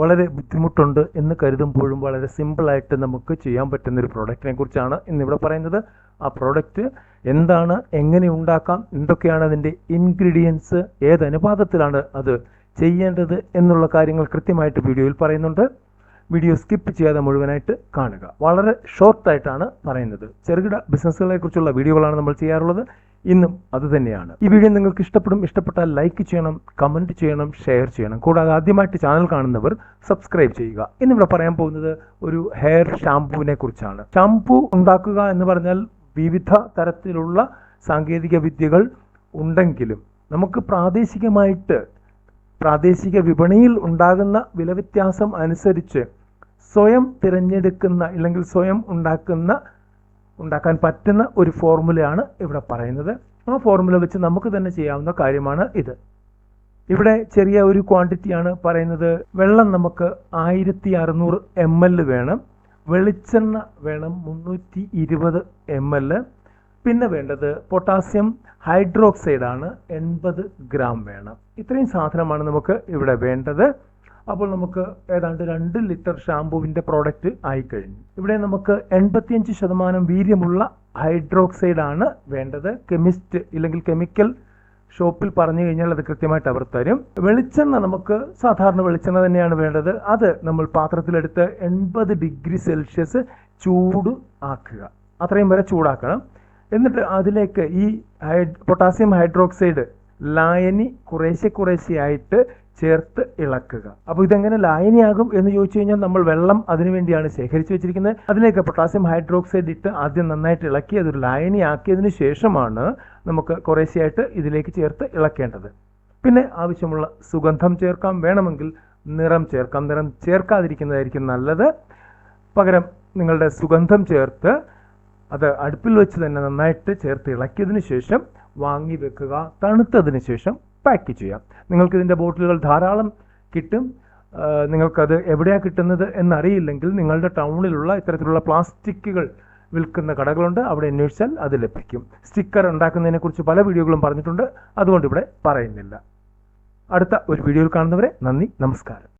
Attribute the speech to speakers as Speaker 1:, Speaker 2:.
Speaker 1: വളരെ ബുദ്ധിമുട്ടുണ്ട് എന്ന് കരുതുമ്പോഴും വളരെ സിമ്പിളായിട്ട് നമുക്ക് ചെയ്യാൻ പറ്റുന്ന ഒരു പ്രോഡക്റ്റിനെ കുറിച്ചാണ് ഇന്നിവിടെ പറയുന്നത്. ആ പ്രോഡക്റ്റ് എന്താണ് എങ്ങനെ ഉണ്ടാക്കാം എന്തൊക്കെയാണ് അതിന്റെ ഇൻഗ്രീഡിയൻസ് ഏത് അനുപാതത്തിലാണ് അത് ചെയ്യേണ്ടത് എന്നുള്ള കാര്യങ്ങൾ കൃത്യമായിട്ട് വീഡിയോയിൽ പറയുന്നുണ്ട്. വീഡിയോ സ്കിപ്പ് ചെയ്യാതെ മുഴുവനായിട്ട് കാണുക. വളരെ ഷോർട്ടായിട്ടാണ് പറയുന്നത്. ചെറുകിട ബിസിനസ്സുകളെ കുറിച്ചുള്ള വീഡിയോകളാണ് നമ്മൾ ചെയ്യാറുള്ളത്. ഇന്നും അതുതന്നെയാണ് ഈ വീഡിയോ നിങ്ങൾക്ക് ഇഷ്ടപ്പെടും ഇഷ്ടപ്പെട്ടാൽ ലൈക്ക് ചെയ്യണം കമന്റ് ചെയ്യണം ഷെയർ ചെയ്യണം. കൂടാതെ ആദ്യമായിട്ട് ചാനൽ കാണുന്നവർ സബ്സ്ക്രൈബ് ചെയ്യുക. ഇന്നിവിടെ പറയാൻ പോകുന്നത് ഒരു ഹെയർ ഷാംപൂവിനെ കുറിച്ചാണ്. ഷാംപൂ ഉണ്ടാക്കുക എന്ന് പറഞ്ഞാൽ വിവിധ തരത്തിലുള്ള സാങ്കേതിക വിദ്യകൾ ഉണ്ടെങ്കിലും നമുക്ക് പ്രാദേശികമായിട്ട് പ്രാദേശിക വിപണിയിൽ ഉണ്ടാകുന്ന വിലവ്യത്യാസം അനുസരിച്ച് സ്വയം തിരഞ്ഞെടുക്കുന്ന അല്ലെങ്കിൽ സ്വയം ഉണ്ടാക്കുന്ന ഉണ്ടാക്കാൻ പറ്റുന്ന ഒരു ഫോർമുലയാണ് ഇവിടെ പറയുന്നത്. ആ ഫോർമുല വെച്ച് നമുക്ക് തന്നെ ചെയ്യാവുന്ന കാര്യമാണ് ഇത്. ഇവിടെ ചെറിയ ഒരു ക്വാണ്ടിറ്റിയാണ് പറയുന്നത്. വെള്ളം നമുക്ക് ആയിരത്തി അറുന്നൂറ് എം എൽ വേണം. വെളിച്ചെണ്ണ വേണം മുന്നൂറ്റി ഇരുപത് എം എൽ പിന്നെ വേണ്ടത് പൊട്ടാസ്യം ഹൈഡ്രോക്സൈഡാണ് എൺപത് ഗ്രാം വേണം. ഇത്രയും സാധനമാണ് നമുക്ക് ഇവിടെ വേണ്ടത്. അപ്പോൾ നമുക്ക് ഏതാണ്ട് രണ്ട് ലിറ്റർ ഷാംപൂവിന്റെ പ്രോഡക്റ്റ് ആയിക്കഴിഞ്ഞു. ഇവിടെ നമുക്ക് എൺപത്തിയഞ്ച് ശതമാനം വീര്യമുള്ള ഹൈഡ്രോക്സൈഡ് ആണ് വേണ്ടത്. കെമിസ്റ്റ് ഇല്ലെങ്കിൽ കെമിക്കൽ ഷോപ്പിൽ പറഞ്ഞു കഴിഞ്ഞാൽ അത് കൃത്യമായിട്ട് അവർ തരും. വെളിച്ചെണ്ണ നമുക്ക് സാധാരണ വെളിച്ചെണ്ണ തന്നെയാണ് വേണ്ടത്. അത് നമ്മൾ പാത്രത്തിലെടുത്ത് എൺപത് ഡിഗ്രി സെൽഷ്യസ് ചൂട് ആക്കുക. അത്രയും വരെ ചൂടാക്കണം. എന്നിട്ട് അതിലേക്ക് ഈ ഹൈഡ് പൊട്ടാസ്യം ഹൈഡ്രോക്സൈഡ് ലായനി കുറേശ്ശെ കുറേശ്ശെയായിട്ട് ചേർത്ത് ഇളക്കുക. അപ്പോൾ ഇതെങ്ങനെ ലായനിയാകും എന്ന് ചോദിച്ചു കഴിഞ്ഞാൽ നമ്മൾ വെള്ളം അതിനുവേണ്ടിയാണ് ശേഖരിച്ചു വെച്ചിരിക്കുന്നത്. അതിലേക്ക് പൊട്ടാസ്യം ഹൈഡ്രോക്സൈഡ് ഇട്ട് ആദ്യം നന്നായിട്ട് ഇളക്കി അതൊരു ലായനിയാക്കിയതിന് ശേഷമാണ് നമുക്ക് കുറേശ്ശെയായിട്ട് ഇതിലേക്ക് ചേർത്ത് ഇളക്കേണ്ടത്. പിന്നെ ആവശ്യമുള്ള സുഗന്ധം ചേർക്കാം. വേണമെങ്കിൽ നിറം ചേർക്കാം. നിറം ചേർക്കാതിരിക്കുന്നതായിരിക്കും നല്ലത്. പകരം നിങ്ങളുടെ സുഗന്ധം ചേർത്ത് അത് അടുപ്പിൽ വെച്ച് തന്നെ നന്നായിട്ട് ചേർത്ത് ഇളക്കിയതിന് ശേഷം വാങ്ങി വെക്കുക. തണുത്തതിന് ശേഷം പാക്ക് ചെയ്യാം. നിങ്ങൾക്ക് ഇതിന്റെ ബോട്ടിലുകൾ ധാരാളം കിട്ടും. നിങ്ങൾക്കത് എവിടെയാണ് കിട്ടുന്നത് എന്നറിയില്ലെങ്കിൽ നിങ്ങളുടെ ടൗണിലുള്ള ഇത്തരത്തിലുള്ള പ്ലാസ്റ്റിക്കുകൾ വിൽക്കുന്ന കടകളുണ്ട്. അവിടെ അന്വേഷിച്ചാൽ അത് ലഭിക്കും. സ്റ്റിക്കർ ഉണ്ടാക്കുന്നതിനെക്കുറിച്ച് പല വീഡിയോകളും പറഞ്ഞിട്ടുണ്ട്. അതുകൊണ്ട് ഇവിടെ പറയുന്നില്ല. അടുത്ത ഒരു വീഡിയോയിൽ കാണുന്നവരെ നന്ദി നമസ്കാരം.